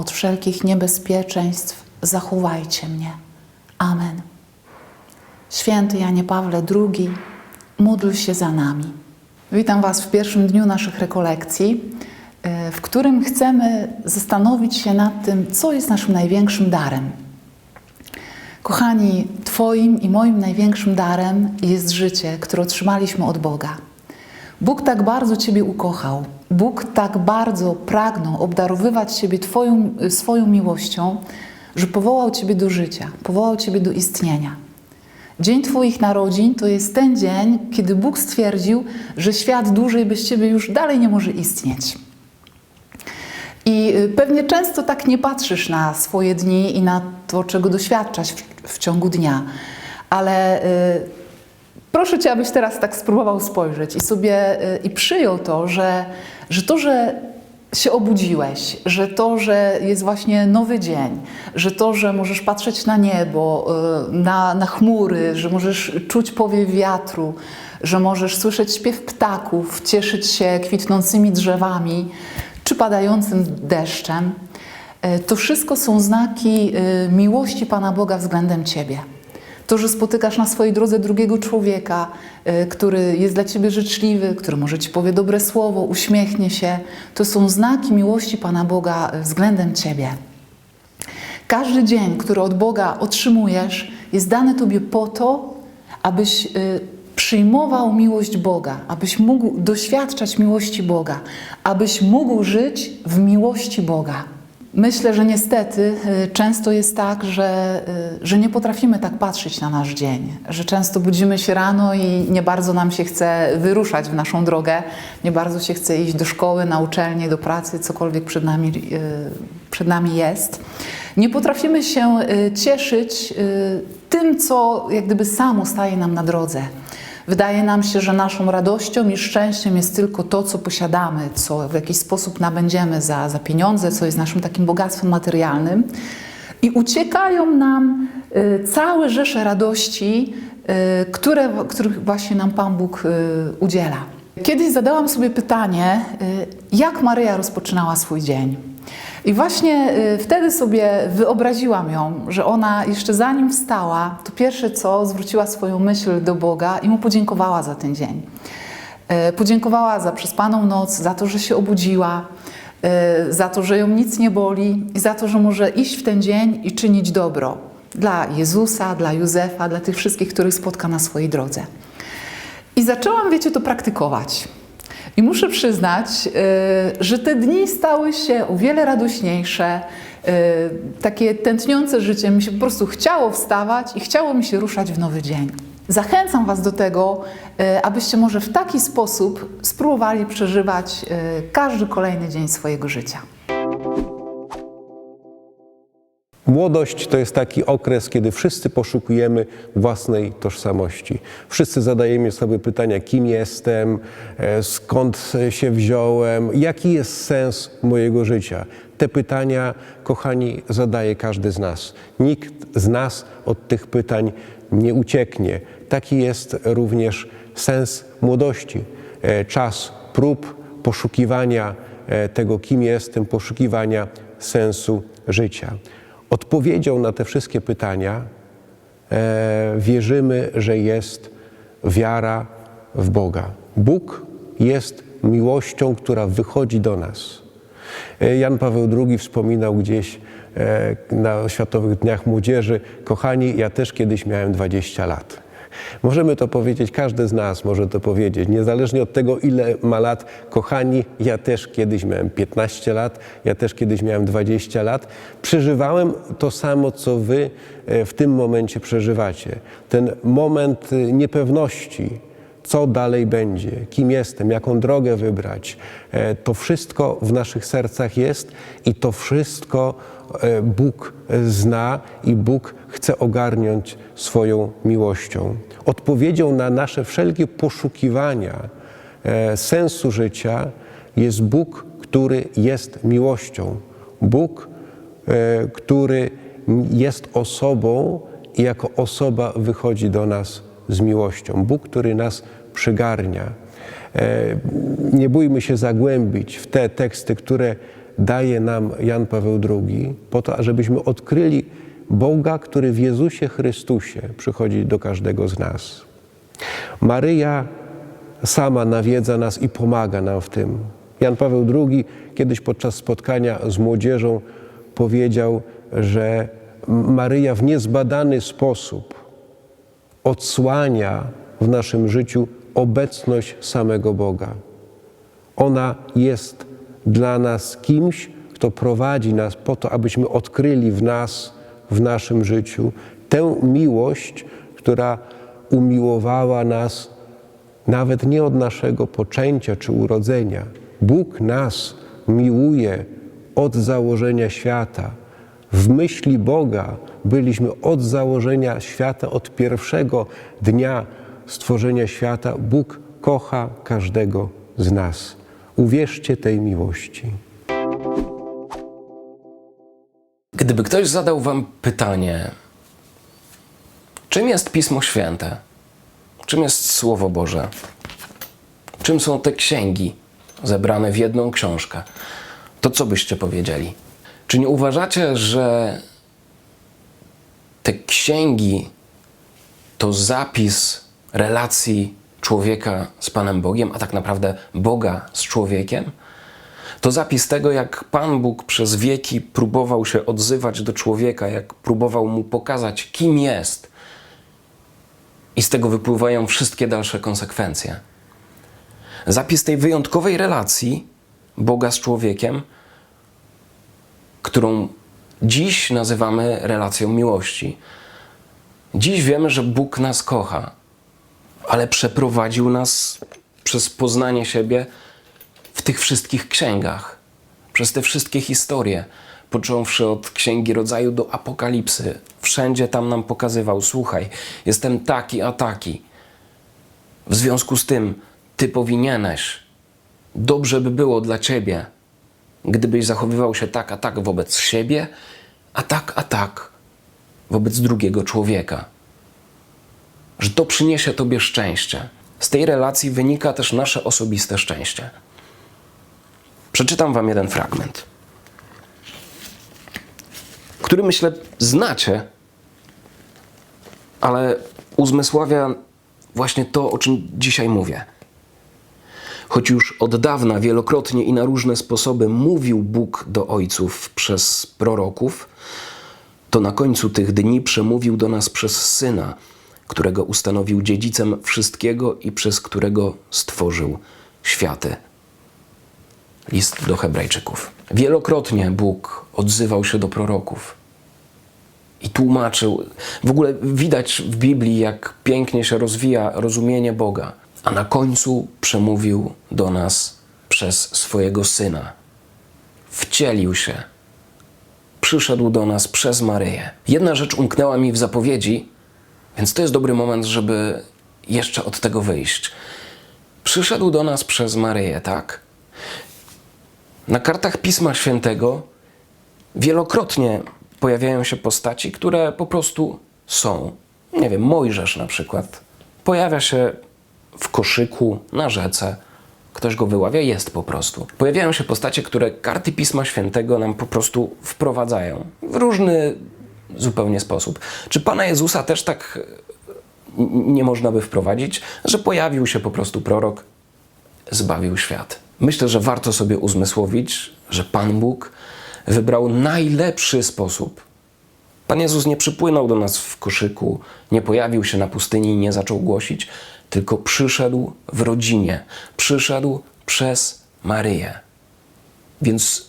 od wszelkich niebezpieczeństw zachowajcie mnie. Amen. Święty Janie Pawle II, módl się za nami. Witam Was w pierwszym dniu naszych rekolekcji, y, w którym chcemy zastanowić się nad tym, co jest naszym największym darem. Kochani, Twoim i moim największym darem jest życie, które otrzymaliśmy od Boga. Bóg tak bardzo Ciebie ukochał, Bóg tak bardzo pragnął obdarowywać Ciebie twoją, swoją miłością, że powołał Ciebie do życia, powołał Ciebie do istnienia. Dzień Twoich narodzin to jest ten dzień, kiedy Bóg stwierdził, że świat dłużej bez Ciebie już dalej nie może istnieć. I y, pewnie często tak nie patrzysz na swoje dni i na to, czego doświadczasz w, w ciągu dnia, ale y, proszę Cię, abyś teraz tak spróbował spojrzeć i sobie y, i przyjął to, że, że to, że się obudziłeś, że to, że jest właśnie nowy dzień, że to, że możesz patrzeć na niebo, y, na, na chmury, że możesz czuć powiew wiatru, że możesz słyszeć śpiew ptaków, cieszyć się kwitnącymi drzewami czy padającym deszczem, y, to wszystko są znaki miłości Pana Boga względem Ciebie. To, że spotykasz na swojej drodze drugiego człowieka, y, który jest dla ciebie życzliwy, który może ci powie dobre słowo, uśmiechnie się, to są znaki miłości Pana Boga względem ciebie. Każdy dzień, który od Boga otrzymujesz, jest dany tobie po to, abyś y, przyjmował miłość Boga, abyś mógł doświadczać miłości Boga, abyś mógł żyć w miłości Boga. Myślę, że niestety y, często jest tak, że, y, że nie potrafimy tak patrzeć na nasz dzień, że często budzimy się rano i nie bardzo nam się chce wyruszać w naszą drogę, nie bardzo się chce iść do szkoły, na uczelnię, do pracy, cokolwiek przed nami, y, przed nami jest. Nie potrafimy się cieszyć tym, co jak gdyby samo staje nam na drodze. Wydaje nam się, że naszą radością i szczęściem jest tylko to, co posiadamy, co w jakiś sposób nabędziemy za, za pieniądze, co jest naszym takim bogactwem materialnym. I uciekają nam y, całe rzesze radości, y, które, których właśnie nam Pan Bóg y, udziela. Kiedyś zadałam sobie pytanie, jak Maryja rozpoczynała swój dzień. I właśnie y, wtedy sobie wyobraziłam ją, że ona jeszcze zanim wstała, to pierwsze co zwróciła swoją myśl do Boga i mu podziękowała za ten dzień. Y, Podziękowała za przespaną noc, za to, że się obudziła, y, za to, że ją nic nie boli i za to, że może iść w ten dzień i czynić dobro dla Jezusa, dla Józefa, dla tych wszystkich, których spotka na swojej drodze. I zaczęłam, wiecie, to praktykować. I muszę przyznać, y, że te dni stały się o wiele radośniejsze, y, takie tętniące życie. Mi się po prostu chciało wstawać i chciało mi się ruszać w nowy dzień. Zachęcam Was do tego, y, abyście może w taki sposób spróbowali przeżywać każdy kolejny dzień swojego życia. Młodość to jest taki okres, kiedy wszyscy poszukujemy własnej tożsamości. Wszyscy zadajemy sobie pytania, kim jestem, e, skąd się wziąłem, jaki jest sens mojego życia. Te pytania, kochani, zadaje każdy z nas. Nikt z nas od tych pytań nie ucieknie. Taki jest również sens młodości. E, Czas prób, poszukiwania e, tego, kim jestem, poszukiwania sensu życia. Odpowiedzią na te wszystkie pytania e, wierzymy, że jest wiara w Boga. Bóg jest miłością, która wychodzi do nas. E, Jan Paweł II wspominał gdzieś e, na Światowych Dniach Młodzieży: Kochani, ja też kiedyś miałem 20 lat. Możemy to powiedzieć, każdy z nas może to powiedzieć, niezależnie od tego, ile ma lat. Kochani, ja też kiedyś miałem 15 lat, ja też kiedyś miałem 20 lat. Przeżywałem to samo, co wy e, w tym momencie przeżywacie. Ten moment e, niepewności, co dalej będzie, kim jestem, jaką drogę wybrać. E, To wszystko w naszych sercach jest i to wszystko Bóg zna i Bóg chce ogarnąć swoją miłością. Odpowiedzią na nasze wszelkie poszukiwania e, sensu życia jest Bóg, który jest miłością. Bóg, e, który jest osobą i jako osoba wychodzi do nas z miłością. Bóg, który nas przygarnia. E, Nie bójmy się zagłębić w te teksty, które daje nam Jan Paweł II, po to, żebyśmy odkryli Boga, który w Jezusie Chrystusie przychodzi do każdego z nas. Maryja sama nawiedza nas i pomaga nam w tym. Jan Paweł II kiedyś podczas spotkania z młodzieżą powiedział, że Maryja w niezbadany sposób odsłania w naszym życiu obecność samego Boga. Ona jest dla nas kimś, kto prowadzi nas po to, abyśmy odkryli w nas, w naszym życiu tę miłość, która umiłowała nas nawet nie od naszego poczęcia czy urodzenia. Bóg nas miłuje od założenia świata. W myśli Boga byliśmy od założenia świata, od pierwszego dnia stworzenia świata. Bóg kocha każdego z nas. Uwierzcie tej miłości. Gdyby ktoś zadał Wam pytanie, czym jest Pismo Święte? Czym jest Słowo Boże? Czym są te księgi zebrane w jedną książkę? To co byście powiedzieli? Czy nie uważacie, że te księgi to zapis relacji człowieka z Panem Bogiem, a tak naprawdę Boga z człowiekiem? To zapis tego, jak Pan Bóg przez wieki próbował się odzywać do człowieka, jak próbował mu pokazać, kim jest. I z tego wypływają wszystkie dalsze konsekwencje. Zapis tej wyjątkowej relacji Boga z człowiekiem, którą dziś nazywamy relacją miłości. Dziś wiemy, że Bóg nas kocha, ale przeprowadził nas przez poznanie siebie tych wszystkich księgach, przez te wszystkie historie, począwszy od Księgi Rodzaju do Apokalipsy. Wszędzie tam nam pokazywał: Słuchaj, jestem taki a taki. W związku z tym, ty powinieneś, dobrze by było dla ciebie, gdybyś zachowywał się tak a tak wobec siebie, a tak a tak wobec drugiego człowieka. Że to przyniesie tobie szczęście. Z tej relacji wynika też nasze osobiste szczęście. Przeczytam wam jeden fragment, który myślę znacie, ale uzmysławia właśnie to, o czym dzisiaj mówię. Choć już od dawna wielokrotnie i na różne sposoby mówił Bóg do ojców przez proroków, to na końcu tych dni przemówił do nas przez Syna, którego ustanowił dziedzicem wszystkiego i przez którego stworzył światy. List do Hebrajczyków. Wielokrotnie Bóg odzywał się do proroków i tłumaczył. W ogóle widać w Biblii, jak pięknie się rozwija rozumienie Boga, a na końcu przemówił do nas przez swojego syna. Wcielił się, przyszedł do nas przez Maryję. Jedna rzecz umknęła mi w zapowiedzi, więc to jest dobry moment, żeby jeszcze od tego wyjść. Przyszedł do nas przez Maryję, tak? Na kartach Pisma Świętego wielokrotnie pojawiają się postaci, które po prostu są. Nie wiem, Mojżesz na przykład pojawia się w koszyku na rzece. Ktoś go wyławia, jest po prostu. Pojawiają się postacie, które karty Pisma Świętego nam po prostu wprowadzają w różny zupełnie sposób. Czy Pana Jezusa też tak n- nie można by wprowadzić, że pojawił się po prostu prorok, zbawił świat. Myślę, że warto sobie uzmysłowić, że Pan Bóg wybrał najlepszy sposób. Pan Jezus nie przypłynął do nas w koszyku, nie pojawił się na pustyni i nie zaczął głosić, tylko przyszedł w rodzinie, przyszedł przez Maryję. Więc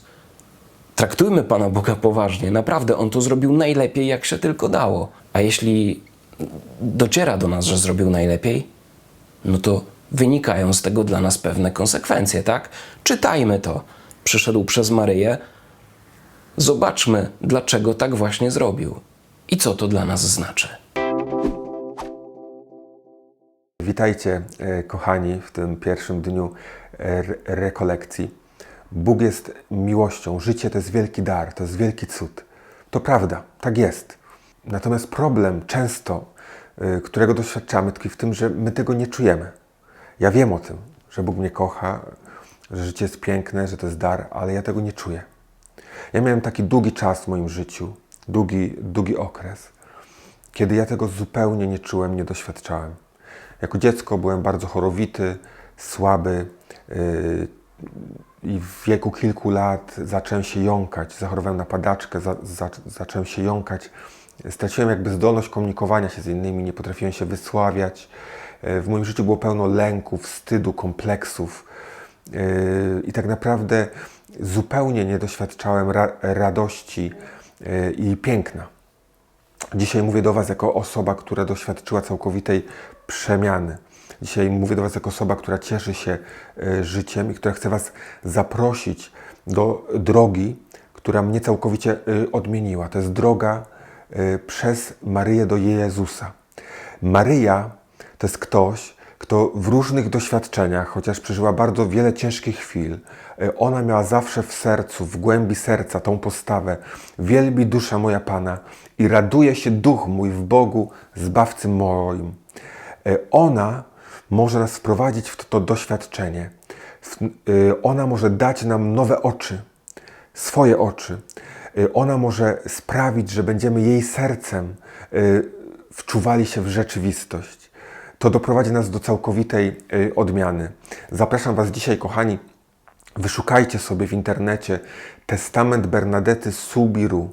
traktujmy Pana Boga poważnie. Naprawdę, On to zrobił najlepiej, jak się tylko dało. A jeśli dociera do nas, że zrobił najlepiej, no to wynikają z tego dla nas pewne konsekwencje, tak? Czytajmy to. Przyszedł przez Maryję. Zobaczmy, dlaczego tak właśnie zrobił i co to dla nas znaczy. Witajcie, e, kochani, w tym pierwszym dniu e, re- rekolekcji. Bóg jest miłością, życie to jest wielki dar, to jest wielki cud. To prawda, tak jest. Natomiast problem często, e, którego doświadczamy, tkwi w tym, że my tego nie czujemy. Ja wiem o tym, że Bóg mnie kocha, że życie jest piękne, że to jest dar, ale ja tego nie czuję. Ja miałem taki długi czas w moim życiu, długi, długi okres, kiedy ja tego zupełnie nie czułem, nie doświadczałem. Jako dziecko byłem bardzo chorowity, słaby yy, i w wieku kilku lat zacząłem się jąkać. Zachorowałem na padaczkę, za, za, zacząłem się jąkać. Straciłem jakby zdolność komunikowania się z innymi, nie potrafiłem się wysławiać. Yy, W moim życiu było pełno lęków, wstydu, kompleksów. Yy, I tak naprawdę zupełnie nie doświadczałem ra- radości yy, i piękna. Dzisiaj mówię do Was jako osoba, która doświadczyła całkowitej przemiany. Dzisiaj mówię do Was jako osoba, która cieszy się e, życiem i która chce Was zaprosić do drogi, która mnie całkowicie e, odmieniła. To jest droga e, przez Maryję do Jezusa. Maryja to jest ktoś, kto w różnych doświadczeniach, chociaż przeżyła bardzo wiele ciężkich chwil, e, ona miała zawsze w sercu, w głębi serca tą postawę. Wielbi dusza moja Pana i raduje się duch mój w Bogu, Zbawcy moim. E, Ona może nas wprowadzić w to, doświadczenie. E, Ona może dać nam nowe oczy, swoje oczy. Ona może sprawić, że będziemy jej sercem wczuwali się w rzeczywistość. To doprowadzi nas do całkowitej y, odmiany. Zapraszam Was dzisiaj, kochani, wyszukajcie sobie w internecie Testament Bernadety Subiru.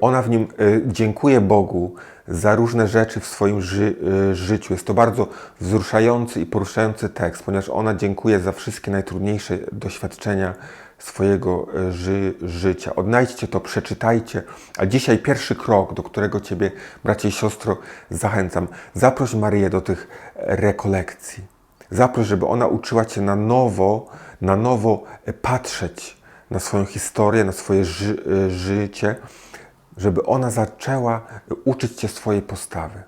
Ona w nim y, dziękuje Bogu za różne rzeczy w swoim ży- y, życiu. Jest to bardzo wzruszający i poruszający tekst, ponieważ ona dziękuję za wszystkie najtrudniejsze doświadczenia swojego y, ży- życia. Odnajdźcie to, przeczytajcie. A dzisiaj pierwszy krok, do którego Ciebie, bracie i siostro, zachęcam. Zaproś Maryję do tych rekolekcji. Zaproś, żeby ona uczyła Cię na nowo, na nowo e, patrzeć na swoją historię, na swoje ży- e, życie, żeby ona zaczęła uczyć Cię swojej postawy.